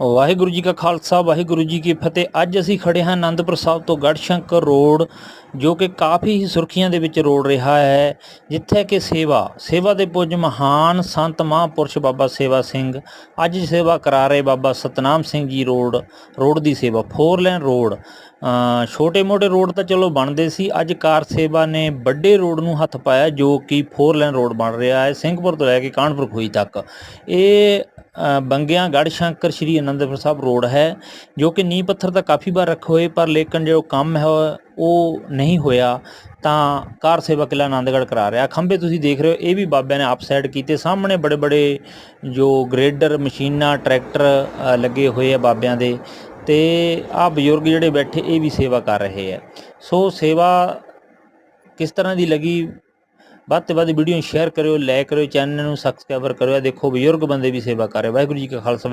ਵਾਹਿਗੁਰੂ ਜੀ ਕਾ ਖਾਲਸਾ, ਵਾਹਿਗੁਰੂ ਜੀ ਕੀ ਫਤਿਹ। ਅੱਜ ਅਸੀਂ ਖੜੇ ਹਾਂ ਆਨੰਦਪੁਰ ਸਾਹਿਬ ਤੋਂ ਗੜਸ਼ੰਕਰ ਰੋਡ, ਜੋ ਕਿ ਕਾਫੀ ਹੀ ਸੁਰਖੀਆਂ ਦੇ ਵਿੱਚ ਰੋਡ ਰਿਹਾ ਹੈ, ਜਿੱਥੇ ਕਿ ਸੇਵਾ ਸੇਵਾ ਦੇ ਪੁੱਜ ਮਹਾਨ ਸੰਤ ਮਹਾਂਪੁਰਸ਼ ਬਾਬਾ ਸੇਵਾ ਸਿੰਘ, ਅੱਜ ਸੇਵਾ ਕਰਾ ਰਹੇ ਬਾਬਾ ਸਤਨਾਮ ਸਿੰਘ ਜੀ ਰੋਡ ਰੋਡ ਦੀ ਸੇਵਾ, ਫੋਰ ਲੈਨ ਰੋਡ। ਛੋਟੇ ਮੋਟੇ ਰੋਡ ਤਾਂ ਚਲੋ ਬਣਦੇ ਸੀ, ਅੱਜ ਕਾਰ ਸੇਵਾ ਨੇ ਵੱਡੇ ਰੋਡ ਨੂੰ ਹੱਥ ਪਾਇਆ, ਜੋ ਕਿ ਫੋਰ ਲੈਨ ਰੋਡ ਬਣ ਰਿਹਾ ਹੈ, ਸਿੰਘਪੁਰ ਤੋਂ ਲੈ ਕੇ ਕਾਨਪੁਰ ਖੂਹੀ ਤੱਕ। ਇਹ ਬੰਗਿਆਂ ਗੜ੍ਹ ਸ਼ੰਕਰ ਸ਼੍ਰੀ ਅਨੰਦਪੁਰ ਸਾਹਿਬ ਰੋਡ ਹੈ, ਜੋ ਕਿ ਨੀਂਹ ਪੱਥਰ ਤਾਂ ਕਾਫੀ ਵਾਰ ਰੱਖੇ ਹੋਏ, ਪਰ ਲੇਕਿਨ ਜੋ ਕੰਮ ਹੈ, ਉਹ ਨਹੀਂ ਹੋਇਆ, ਤਾਂ ਕਾਰ ਸੇਵਾ ਕਿਲਾ ਆਨੰਦਗੜ੍ਹ ਕਰਾ ਰਿਹਾ। ਖੰਭੇ ਤੁਸੀਂ ਦੇਖ ਰਹੇ ਹੋ, ਇਹ ਵੀ ਬਾਬਿਆਂ ਨੇ ਅਪਸਾਈਡ ਕੀਤੇ। ਸਾਹਮਣੇ ਬੜੇ ਬੜੇ ਜੋ ਗ੍ਰੇਡਰ, ਮਸ਼ੀਨਾਂ, ਟਰੈਕਟਰ ਲੱਗੇ ਹੋਏ ਆ ਬਾਬਿਆਂ ਦੇ, ਤੇ ਆ ਬਜ਼ੁਰਗ ਜਿਹੜੇ ਬੈਠੇ, ਇਹ ਵੀ ਸੇਵਾ ਕਰ ਰਹੇ ਆ। ਸੋ ਸੇਵਾ ਕਿਸ ਤਰ੍ਹਾਂ ਦੀ ਲੱਗੀ? ਵੱਧ ਤੋਂ ਵੱਧ ਵੀਡੀਓ ਨੂੰ ਸ਼ੇਅਰ ਕਰਿਓ ਲਾਈਕ ਕਰਿਓ ਚੈਨਲ ਨੂੰ ਸਬਸਕ੍ਰਾਈਬਰ ਕਰਿਓ। ਦੇਖੋ ਬਜ਼ੁਰਗ ਬੰਦੇ ਵੀ ਸੇਵਾ ਕਰ ਰਹੇ ਵਾਹਿਗੁਰੂ ਜੀ ਕਾ ਖਾਲਸਾ